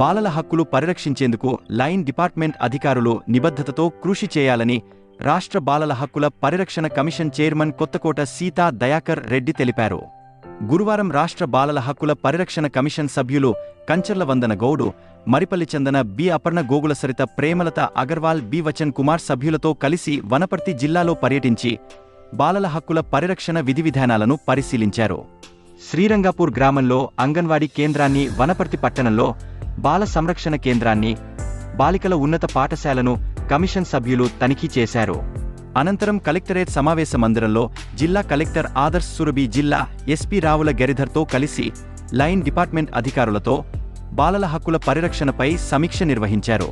బాలల హక్కులు పరిరక్షించేందుకు line department అధికారులు నిబద్ధతతో కృషి చేయాలని రాష్ట్ర బాలల హక్కుల పరిరక్షణ కమిషన్ చైర్మన్ కొత్తకోట సీతా దయాకర్ రెడ్డి తెలిపారు. గురువారం రాష్ట్ర బాలల హక్కుల పరిరక్షణ కమిషన్ సభ్యులు కంచర్ల వందన గౌడు మరిపల్లి చందన బి అపర్ణ గోగుల సరిత ప్రేమలత అగర్వాల్ బి వచన్ కుమార్ సభ్యులతో కలిసి వనపర్తి జిల్లాలో పర్యటించి బాలల హక్కుల పరిరక్షణ విధి విధానాలను పరిశీలించారు. శ్రీరంగాపూర్ గ్రామంలో అంగన్వాడీ కేంద్రాన్ని వనపర్తి పట్టణంలో బాల సంరక్షణ కేంద్రాన్ని బాలికల ఉన్నత పాఠశాలను కమిషన్ సభ్యులు తనిఖీ చేశారు. అనంతరం కలెక్టరేట్ సమావేశ మందిరంలో జిల్లా కలెక్టర్ ఆదర్శ్ సురభి జిల్లా ఎస్పీ రావుల గెరిధర్తో కలిసి లైన్ డిపార్ట్మెంట్ అధికారులతో బాలల హక్కుల పరిరక్షణపై సమీక్ష నిర్వహించారు.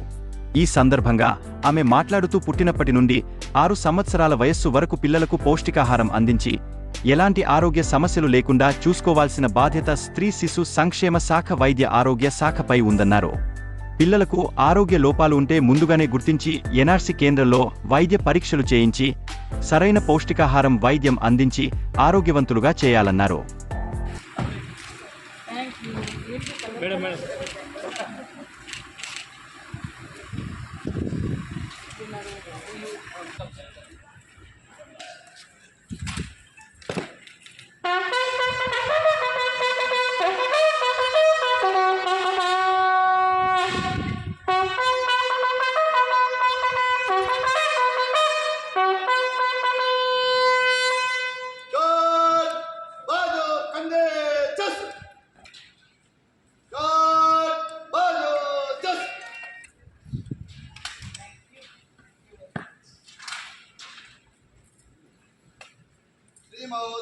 ఈ సందర్భంగా ఆమె మాట్లాడుతూ పుట్టినప్పటి నుండి ఆరు సంవత్సరాల వయస్సు వరకు పిల్లలకు పౌష్టికాహారం అందించి ఎలాంటి ఆరోగ్య సమస్యలు లేకుండా చూసుకోవాల్సిన బాధ్యత స్త్రీ శిశు సంక్షేమ శాఖ వైద్య ఆరోగ్య శాఖపై ఉందన్నారు. పిల్లలకు ఆరోగ్య లోపాలు ఉంటే ముందుగానే గుర్తించి ఎన్ఆర్సీ కేంద్రంలో వైద్య పరీక్షలు చేయించి సరైన పౌష్టికాహారం వైద్యం అందించి ఆరోగ్యవంతులుగా చేయాలన్నారు.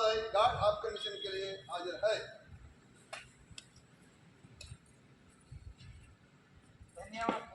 है गार्ड आपके मिशन के लिए हाजिर है। धन्यवाद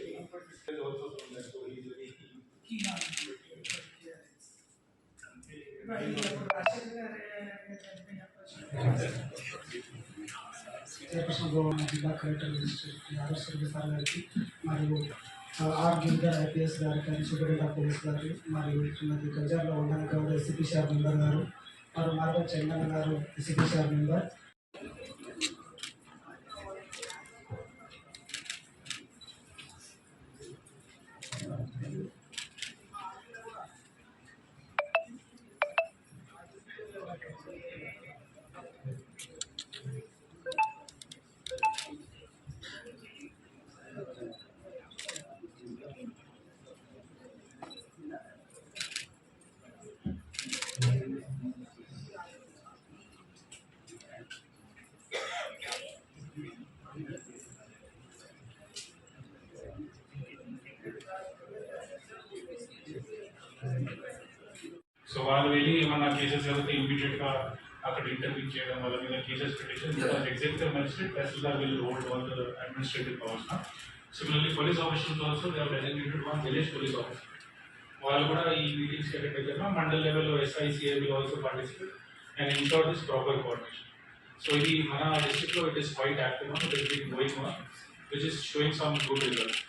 జిల్లా కలెక్టర్ సార్ గారికి మరియు ఆర్ గిరిధర్ ఐపీఎస్ గారికి కానీ పోలీస్ గారు మరియు శ్రీమతి గంజార్లో ఉండని గౌరవ ఎస్సీపీసీఆర్ మెంబర్ గారు వారు మార్గం చందన్ గారు ఎస్సీపీసీఆర్ మెంబర్ వాళ్ళు వెళ్ళి ఏమన్నా కేసెస్ జరిగితే ఇమీడియట్గా అక్కడ ఇంటర్వ్యూ చేయడం వాళ్ళ మీద cases petition executive magistrate tahsildar will hold all the administrative powers similarly police officers also they are designated one village police officer వాళ్ళు కూడా ఈ మీటింగ్స్ అటెండ్ అవుతారు మండల్ లెవెల్లో SICA will also participate and ensure this proper coordination so ఇది మన డిస్ట్రిక్ట్లో it is quite active it is been going on which is showing some good result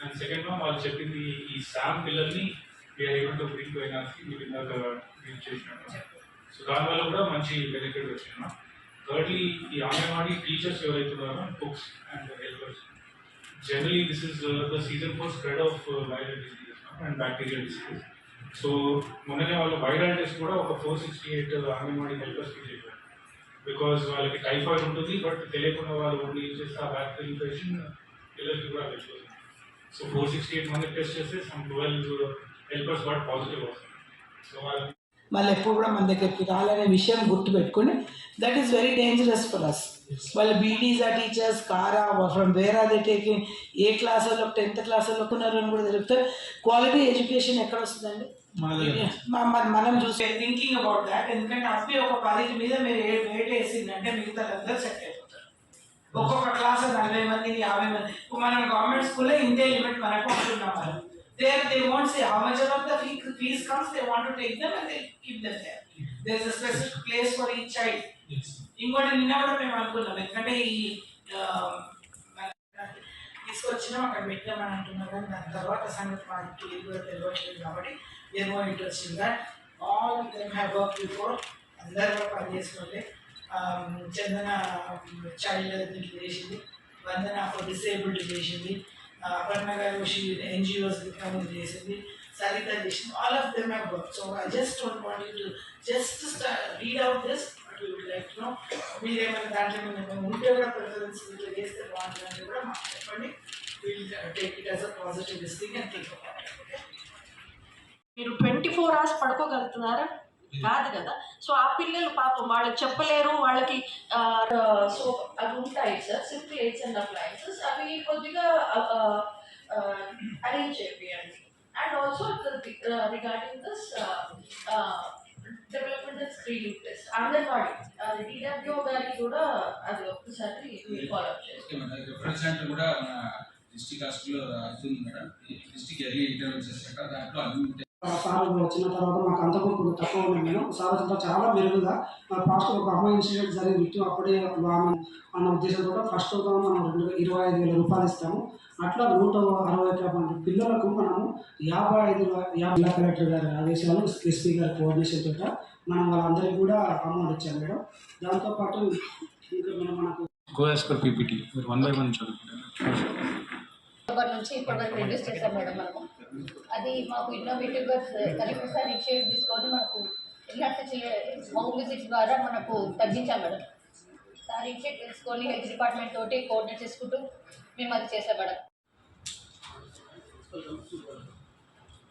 and second వాళ్ళు చెప్పింది ఈ శామ్ పిల్లల్ని we are able to bring to NRC మీరు ఇందాక brief చేసినట్టు సో దానివల్ల కూడా మంచి బెనిఫిట్ వచ్చింది థర్డ్లీ ఈ అంగన్వాడీ టీచర్స్ ఎవరైతే ఉన్నారో books and helpers generally this is the season for spread of viral diseases and bacterial diseases so మొన్ననే వాళ్ళు వైరల్ టెస్ట్ కూడా ఒక ఫోర్ సిక్స్టీ ఎయిట్ అంగన్వాడీ హెల్పర్స్కి చేశారు బికాజ్ వాళ్ళకి టైఫాయిడ్ ఉంటుంది బట్ తెలియకుండా వాళ్ళు ఓన్లీ యూజ్ చేస్తే ఆ బ్యాక్టీరియల్ ఇన్ఫెక్షన్ పిల్లలకి కూడా వెళ్ళిపోతుంది. సో ఫోర్ సిక్స్టీ ఎయిట్ మంది టెస్ట్ చేస్తే సమ్ ట్వెల్వ్ మళ్ళీ ఎప్పుడు కూడా మన దగ్గరికి రాలనే విషయం గుర్తుపెట్టుకుని that is very dangerous for us వాళ్ళు బీడీస్ ఆ టీచర్స్ కారా from where are they taking a class వాళ్ళు టెన్త్ క్లాస్ వాళ్ళు ఉన్నారు అని కూడా తెలుపుతారు క్వాలిటీ ఎడ్యుకేషన్ ఎక్కడ వస్తుందండి? మనం చూసే థింకింగ్ అబౌట్ దాట్ ఎందుకంటే అప్పి ఒక పదికి మీద మీరు ఏ- వెయిట్ వేసిందంటే మిగతా అందరూ సెట్ అయిపోతారు. ఒక్కొక్క క్లాస్ నలభై మంది యాభై మంది. మనం గవర్నమెంట్ స్కూల్లో ఇంతే లిమిట్ మనకు ఉంటున్నాం there they want say how much of the fee fees comes they want to take them and they keep them there there is a specific place for each child ఇంకోటి నిన్న కూడా మేము అనుకున్నాం. ఎందుకంటే ఈ తీసుకొచ్చినాం అక్కడ పెట్టామని అంటున్నారు కానీ దాని తర్వాత సంగతి మనకి ఇది కూడా తెలియట్లేదు కాబట్టి ఏమో interest in that all them have work before అందరూ కూడా పనిచేసుకోండి చందన చైల్డ్ చేసింది. వందన ఫర్ డిసేబుల్డ్ చేసింది. అపర్ణ గారు ఎన్జిఓస్ చేసింది. సరిత చేసింది. All of them have work so I just don't want you to just read out this but you like know మీరేమైనా దాంట్లో ఏమైనా ఉంటే కూడా ప్రిఫరెన్స్ ఇట్లా చేస్తే బాగుంటుందని కూడా మాకు చెప్పండి. Will take it as a positive thing and think మీరు ట్వంటీ ఫోర్ అవర్స్ పడుకోగలుగుతున్నారా? కాదు కదా. సో ఆ పిల్లలు పాపం వాళ్ళకి చెప్పలేరు వాళ్ళకి సో అవి ఉంటాయి sir. Simple aids and appliances అవి కొద్దిగా అరేంజ్ చేయండి and also regarding this development screening test anganwadi అది డిడబ్ల్యూ గారికి కూడా అది ఒక్కసారి ఫాలో అప్ చేస్తాం ఓకే మేడం కూడా మన డిస్టిక్ అవుతుంది madam district early interventions centre దాంట్లో అన్ని సార్ వచ్చిన తర్వాత మాకు అంతకు కొంచెం తక్కువ ఉంది మేడం. సార్ వచ్చిన తర్వాత చాలా మెరుగుగా ఫస్ట్ ఒక అమ్మాయి ఇన్సిడెంట్ జరిగింది. అప్పుడే ఆమె అన్న ఉద్దేశంతో ఫస్ట్ మనం రెండు ఇరవై ఐదు వేల రూపాయలు ఇస్తాము. అట్లా నూట అరవై ఒక్క మంది పిల్లలకు మనము యాభై ఐదు యాభై జిల్లా కలెక్టర్ గారి ఆదేశాలు ఎస్పీ గారి కోఆర్డినేషన్ తోట మనం వాళ్ళందరికీ కూడా అమౌంట్ ఇచ్చాం మేడం. దాంతోపాటు ఇంకా మనం మనకు go as per PPT one by one చదువుకుంటారు. నుంచి ఇప్పటి వరకు రిడ్యూస్ చేసాం మేడం మనము. అది మాకు ఇన్నోవేటివ్గా కలెక్టర్ సార్ ఇనిషియేటివ్ తీసుకొని మనకు ఇలాంటి హోమ్ విజిట్స్ ద్వారా మనకు తగ్గించాం మేడం. సార్ ఇనిషియేటివ్ తీసుకొని హెల్త్ డిపార్ట్మెంట్ తోటి కోఆర్డినేట్ చేసుకుంటూ మేము అది చేసాం madam.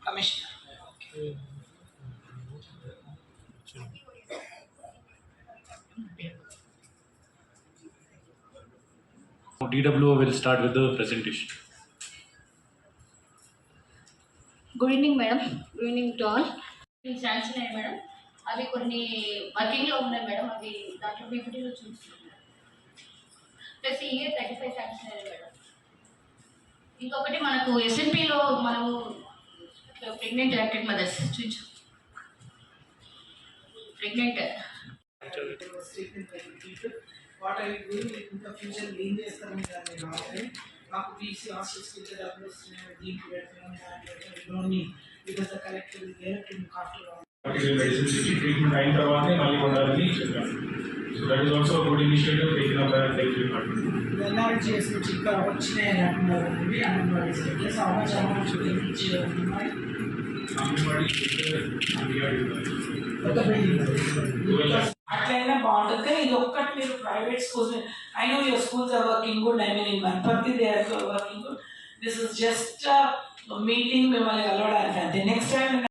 Commissioner. DWO will start with the presentation. Good evening madam good evening to all sanction అయ్యాయి మేడం అవి కొన్ని వర్కింగ్లో ఉన్నాయి మేడం అవి దాంట్లో పీపీటీలో చూస్తున్నాం ప్లస్ ఈ ఇయర్ థర్టీ ఫైవ్ శాంక్షన్ అయ్యాయి మేడం ఇంకొకటి మనకు ఎస్ఎన్పిలో మనము ప్రెగ్నెంట్ యాక్టెడ్ మదర్స్ చూచు ప్రెగ్నెంట్ వాట్ ఐ డూయింగ్ ఇంకా ఫ్యూచర్ ఏం చేస్తారు మీరు? అని రావాలి మాకు బీసీ హాస్టల్స్ టీచర్ డబ్బులు వస్తున్నాయి దీనికి పెడుతున్నాం దానికి పెడుతున్నాం because the collector there to look after Particular medicines ఇచ్చి ట్రీట్మెంట్ అయిన తర్వాతే మళ్ళీ ఉండాలని చెప్పాను so that is also good initiative taken up by health department NRGS నుంచి ఇంకా వచ్చినాయి అంటున్నారు అంగన్వాడీ సెంటర్స్ అమౌంట్ అమౌంట్ ఇచ్చి ఉన్నాయి అంగన్వాడీ అంగన్వాడీ కొత్త బిల్డింగ్ అట్లయినా బాగుంటుంది. కానీ ఇది ఒక్కటి మీరు private schools I know your schools are working good I mean in Wanaparthy they are working good this is just meeting మిమ్మల్ని కలవడానికి అంతే. Next time